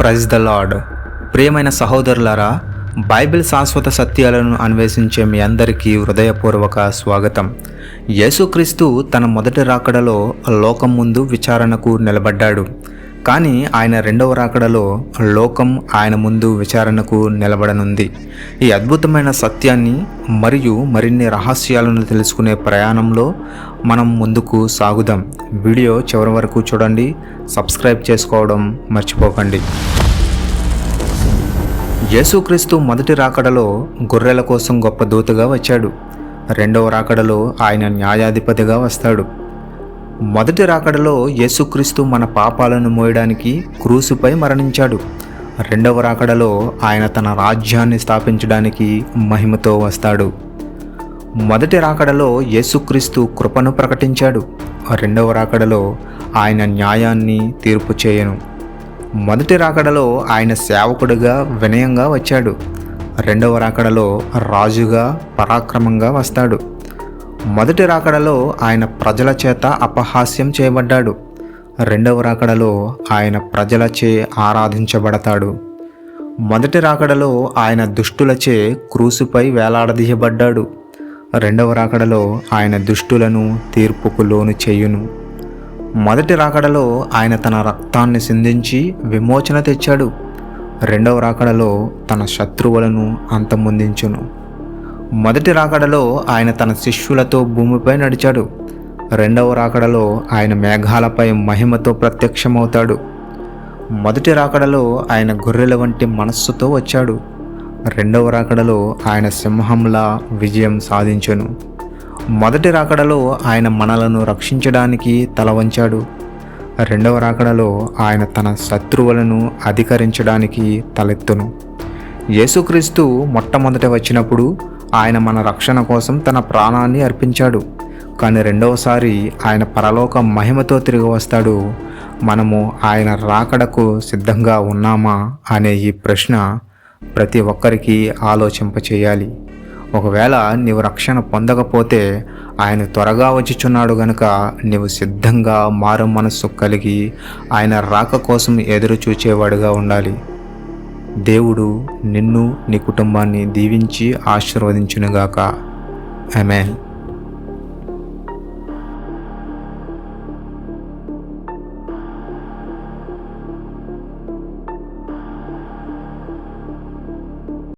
Praise the lord ప్రియమైన సహోదరులారా Bible శాశ్వత సత్యాలను అన్వేషించే మీ అందరికీ హృదయపూర్వక స్వాగతం. యేసుక్రీస్తు తన మొదటి రాకడలో లోకం ముందు విచారణకు నిలబడ్డాడు. కానీ ఆయన రెండవ రాకడలో లోకం ఆయన ముందు విచారణకు నిలబడనుంది. ఈ అద్భుతమైన సత్యాన్ని మరియు మరిన్ని రహస్యాలను తెలుసుకునే ప్రయాణంలో మనం ముందుకు సాగుదాం. వీడియో చివరి వరకు చూడండి. సబ్స్క్రైబ్ చేసుకోవడం మర్చిపోకండి. యేసుక్రీస్తు మొదటి రాకడలో గొర్రెల కోసం గొప్ప దూతగా వచ్చాడు. రెండవ రాకడలో ఆయన న్యాయాధిపతిగా వస్తాడు. మొదటి రాకడలో యేసుక్రీస్తు మన పాపాలను మోయడానికి క్రూసుపై మరణించాడు. రెండవ రాకడలో ఆయన తన రాజ్యాన్ని స్థాపించడానికి మహిమతో వస్తాడు. మొదటి రాకడలో యేసుక్రీస్తు కృపను ప్రకటించాడు. రెండవ రాకడలో ఆయన న్యాయాన్ని తీర్పు చేయను. మొదటి రాకడలో ఆయన సేవకుడిగా వినయంగా వచ్చాడు. రెండవ రాకడలో రాజుగా పరాక్రమంగా వస్తాడు. మొదటి రాకడలో ఆయన ప్రజల చేత అపహాస్యం చేయబడ్డాడు. రెండవ రాకడలో ఆయన ప్రజలచే ఆరాధించబడతాడు. మొదటి రాకడలో ఆయన దుష్టులచే క్రూసుపై వేలాడదీయబడ్డాడు. రెండవ రాకడలో ఆయన దుష్టులను తీర్పుకు లోను చేయును. మొదటి రాకడలో ఆయన తన రక్తాన్ని సిందించి విమోచన తెచ్చాడు. రెండవ రాకడలో తన శత్రువులను అంతమొందించును. మొదటి రాకడలో ఆయన తన శిష్యులతో భూమిపై నడిచాడు. రెండవ రాకడలో ఆయన మేఘాలపై మహిమతో ప్రత్యక్షమవుతాడు. మొదటి రాకడలో ఆయన గొర్రెల వంటి మనస్సుతో వచ్చాడు. రెండవ రాకడలో ఆయన సింహంలా విజయం సాధించను. మొదటి రాకడలో ఆయన మనలను రక్షించడానికి తల వంచాడు. రెండవ రాకడలో ఆయన తన శత్రువులను అధికరించడానికి తలెత్తును. యేసుక్రీస్తు మొట్టమొదట వచ్చినప్పుడు ఆయన మన రక్షణ కోసం తన ప్రాణాన్ని అర్పించాడు. కానీ రెండవసారి ఆయన పరలోక మహిమతో తిరిగి వస్తాడు. మనము ఆయన రాకడకు సిద్ధంగా ఉన్నామా అనే ఈ ప్రశ్న ప్రతి ఒక్కరికి ఆలోచింపచేయాలి. ఒకవేళ నీవు రక్షణ పొందకపోతే ఆయన త్వరగా వచ్చిచున్నాడు గనుక నీవు సిద్ధంగా మారు మనస్సు కలిగి ఆయన రాక కోసం ఎదురు చూచేవాడుగా ఉండాలి. దేవుడు నిన్ను నీ కుటుంబాన్ని దీవించి ఆశీర్వదించునుగాక. ఆమెన్.